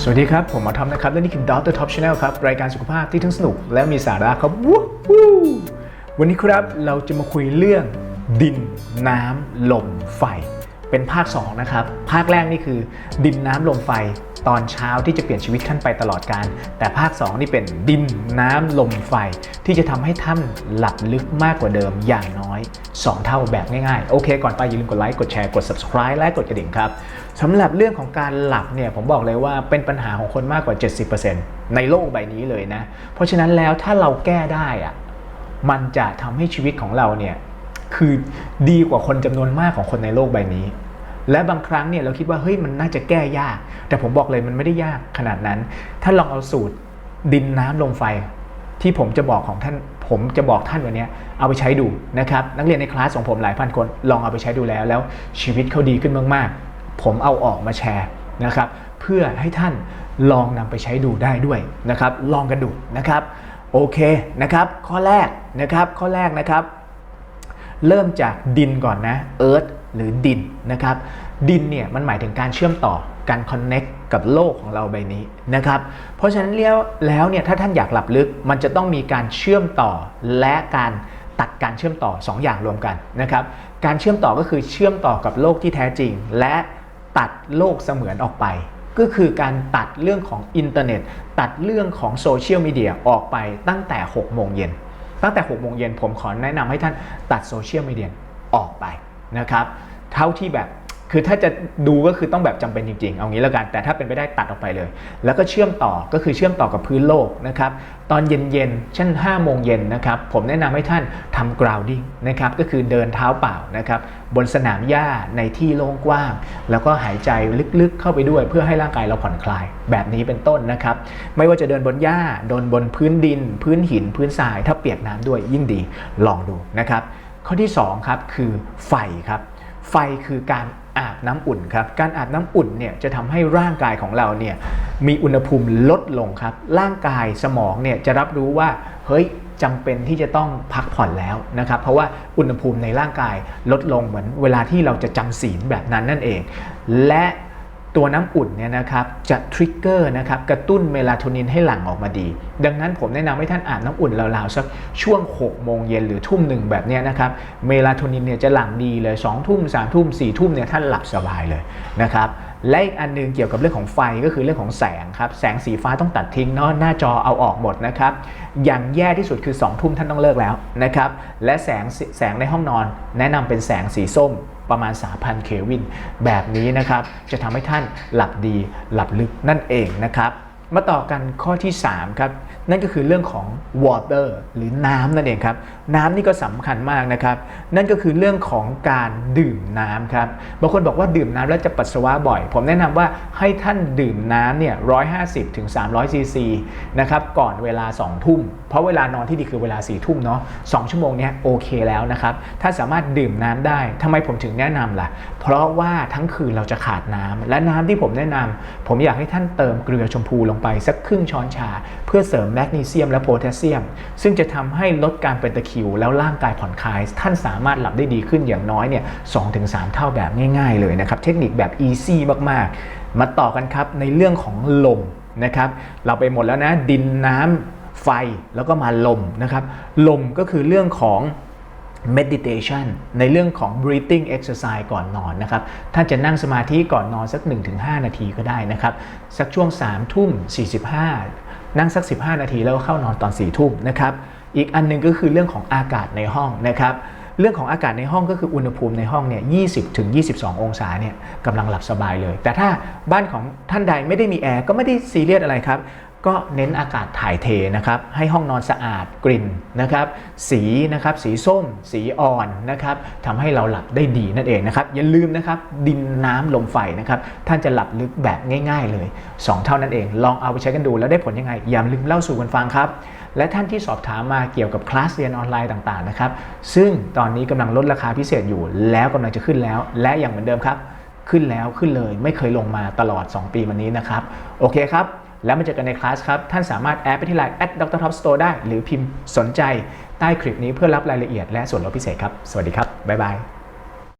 สวัสดีครับ ผมหมอทอมนะครับ และนี่คือ Doctor Top Channel ครับ รายการสุขภาพที่ทั้งสนุกและมีสาระครับวู้วู้วันนี้ครับเราจะมาคุยเรื่องดินน้ำลมไฟ เป็นภาค 2 นะครับ ภาคแรกนี่คือ ดินน้ำลมไฟตอนเช้าที่จะเปลี่ยนชีวิตท่านไปตลอดการแต่ภาค 2 นี่เป็นดินน้ำลมไฟ ที่จะทำให้ท่านหลับลึกมากกว่าเดิมอย่างน้อย 2 เท่าแบบง่ายๆ โอเค ก่อนไปอย่าลืมกดไลค์กดแชร์กด subscribe และกดกระดิ่งครับสำหรับเรื่องของการหลับเนี่ยผมบอกเลยว่าเป็นปัญหาของคนมากกว่า 70%ในโลกใบนี้เลยนะ เพราะฉะนั้นแล้วถ้าเราแก้ได้อะมันจะทำให้ชีวิตของเราเนี่ยคือดีกว่าคนจำนวนมากของคนในโลกใบนี้ และบางครั้งเนี่ยเราคิดว่าเฮ้ยมันน่าจะแก้ยาก แต่ผมบอกเลยมันไม่ได้ยากขนาดนั้น ถ้าลองเอาสูตรดินน้ำลมไฟ ที่ผมจะบอกของท่านผมจะบอกท่านวันนี้เอาไปใช้ดูนะครับนักเรียนในคลาสของผมหลายพันคนลองเอาไปใช้ดูแล้วแล้วชีวิตเขาดีขึ้นมากๆ ผมเอาออกมาแชร์นะครับเพื่อให้ท่านลองนำไปใช้ดูได้ด้วยนะครับลองกันดูนะครับโอเคนะครับข้อแรกนะครับข้อแรกนะครับ เริ่มจากดินก่อนนะ Earth หรือดินนะครับ ดินเนี่ยมันหมายถึงการเชื่อมต่อการ connect กับโลกของเราใบนี้นะครับ เพราะฉะนั้นแล้วแล้วเนี่ยถ้าท่านอยากหลับลึกมันจะต้องมีการเชื่อมต่อและการตัดการเชื่อมต่อ 2 อย่างรวมกันนะครับ การเชื่อมต่อก็คือเชื่อมต่อกับโลกที่แท้จริง และตัดโลกเสมือนออกไป ก็คือการตัดเรื่องของอินเทอร์เน็ต ตัดเรื่องของโซเชียลมีเดียออกไปตั้งแต่6โมงเย็นตั้งแต่6โมงเย็นผมขอแนะนำให้ท่านตัดโซเชียลมีเดียออกไป นะครับเท่าที่แบบคือถ้าจะดูก็คือต้องแบบจำเป็นจริงๆ เอางี้แล้วกัน แต่ถ้าเป็นไปได้ตัดออกไปเลย แล้วก็เชื่อมต่อก็คือเชื่อมต่อกับพื้นโลกนะครับ ตอนเย็นๆ เช่น5โมงเย็นนะครับ ผมแนะนำให้ท่านทำ grounding นะครับ ก็คือเดินเท้าเปล่านะครับ บนสนามหญ้าในที่โล่งกว้าง แล้วก็หายใจลึกๆเข้าไปด้วย เพื่อให้ร่างกายเราผ่อนคลาย แบบนี้เป็นต้นนะครับ ไม่ว่าจะเดินบนหญ้าเดินบนพื้นดิน พื้นหิน พื้นทราย ถ้าเปียกน้ำด้วยยิ่งดี ลองดูนะครับ ข้อที่สองครับคือไฟครับไฟคือการอาบน้ำอุ่นครับ การอาบน้ำอุ่นเนี่ยจะทำให้ร่างกายของเราเนี่ยมีอุณหภูมิลดลงครับ ร่างกายสมองเนี่ยจะรับรู้ว่าเฮ้ยจำเป็นที่จะต้องพักผ่อนแล้วนะครับ เพราะว่าอุณหภูมิในร่างกายลดลงเหมือนเวลาที่เราจะจำศีลแบบนั้นนั่นเอง และ ตัวน้ำอุ่นเนี่ยนะครับจะทริกเกอร์นะครับกระตุ้นเมลาโทนินให้หลั่งออกมาดี ดังนั้นผมแนะนำให้ท่านอาบน้ำอุ่นราวๆสักช่วง6โมงเย็นหรือทุ่มหนึ่งแบบเนี้ยนะครับเมลาโทนินเนี่ยจะหลั่งดีเลย2ทุ่ม3ทุ่ม4ทุ่มเนี่ยท่านหลับสบายเลยนะครับ และอีกอันหนึงเกี่ยวกับเรื่องของไฟก็คือเรื่องของแสงครับ แสงสีฟ้าต้องตัดทิ้งเนาะหน้าจอเอาออกหมดนะครับ อย่างแย่ที่สุดคือ2ทุ่มท่านต้องเลิกแล้วนะครับ และแสงแสงในห้องนอน แนะนำเป็นแสงสีส้มประมาณ 3,000 เคลวิน แบบนี้นะครับ จะทำให้ท่านหลับดีหลับลึกนั่นเองนะครับ มาต่อกันข้อที่ 3 ครับ นั่นก็คือเรื่องของ water หรือน้ำนั่นเองครับ น้ำนี่ก็สำคัญมากนะครับ นั่นก็คือเรื่องของการดื่มน้ำครับ บางคนบอกว่าดื่มน้ำแล้วจะปัสสาวะบ่อย ผมแนะนำว่าให้ท่านดื่มน้ำเนี่ย150ถึง300ซีซีนะครับ ก่อนเวลา 2 ทุ่ม เพราะเวลานอนที่ดีคือเวลา4ทุ่มเนาะ2ชั่วโมงเนี้ยโอเคแล้วนะครับถ้าสามารถดื่มน้ำได้ทำไมผมถึงแนะนำล่ะ เพราะว่าทั้งคืนเราจะขาดน้ำและน้ำที่ผมแนะนำผมอยากให้ท่านเติมเกลือชมพูลงไปสักครึ่งช้อนชา เพื่อเสริมแมกนีเซียมและโพแทสเซียม ซึ่งจะทำให้ลดการเป็นตะคริวแล้วร่างกายผ่อนคลาย ท่านสามารถหลับได้ดีขึ้นอย่างน้อยเนี่ยสถึงสเท่าแบบง่ายๆเลยนะครับ เทคนิคแบบอีซี่มากๆ มาต่อกันครับในเรื่องของลมนะครับ เราไปหมดแล้วนะดินน้ำ ไฟแล้วก็มาลมนะครับลมก็คือเรื่องของ meditation ในเรื่องของ breathing exercise ก่อนนอนนะครับ ท่านจะนั่งสมาธิก่อนนอนสัก 1-5 นาทีก็ได้นะครับ สักช่วง3ทุ่ม 45 นั่งสัก 15 นาทีแล้วก็เข้านอนตอน 4 ทุ่มนะครับ อีกอันหนึงก็คือเรื่องของอากาศในห้องนะครับ เรื่องของอากาศในห้องก็คืออุณหภูมิในห้องเนี่ย 20ถึง22 องศาเนี่ยกำลังหลับสบายเลย แต่ถ้าบ้านของท่านใดไม่ได้มีแอร์ก็ไม่ได้ซีเรียสอะไรครับ ก็เน้นอากาศถ่ายเทนะครับ ให้ห้องนอนสะอาดกลิ่นนะครับ สีนะครับสีส้ม สีอ่อนนะครับทำให้เราหลับได้ดีนั่นเองนะครับ อย่าลืมนะครับ ดินน้ำลมไฟนะครับ ท่านจะหลับลึกแบบง่ายๆเลย 2 เท่านั้นเอง ลองเอาไปใช้กันดูแล้วได้ผลยังไง อย่าลืมเล่าสู่กันฟังครับ และท่านที่สอบถามมาเกี่ยวกับคลาสเรียนออนไลน์ต่างๆนะครับ ซึ่งตอนนี้กำลังลดราคาพิเศษอยู่ แล้วกำลังจะขึ้นแล้ว และอย่างเหมือนเดิมครับ ขึ้นแล้วขึ้นเลยไม่เคยลงมาตลอด 2 ปีมานี้นะครับ โอเคครับ แล้วมาเจอกันในคลาสครับ ท่านสามารถแอดไปที่ไลน์ at dr top store ได้ หรือพิมพ์สนใจใต้คลิปนี้เพื่อรับรายละเอียดและส่วนลดพิเศษครับ สวัสดีครับ บ๊ายบาย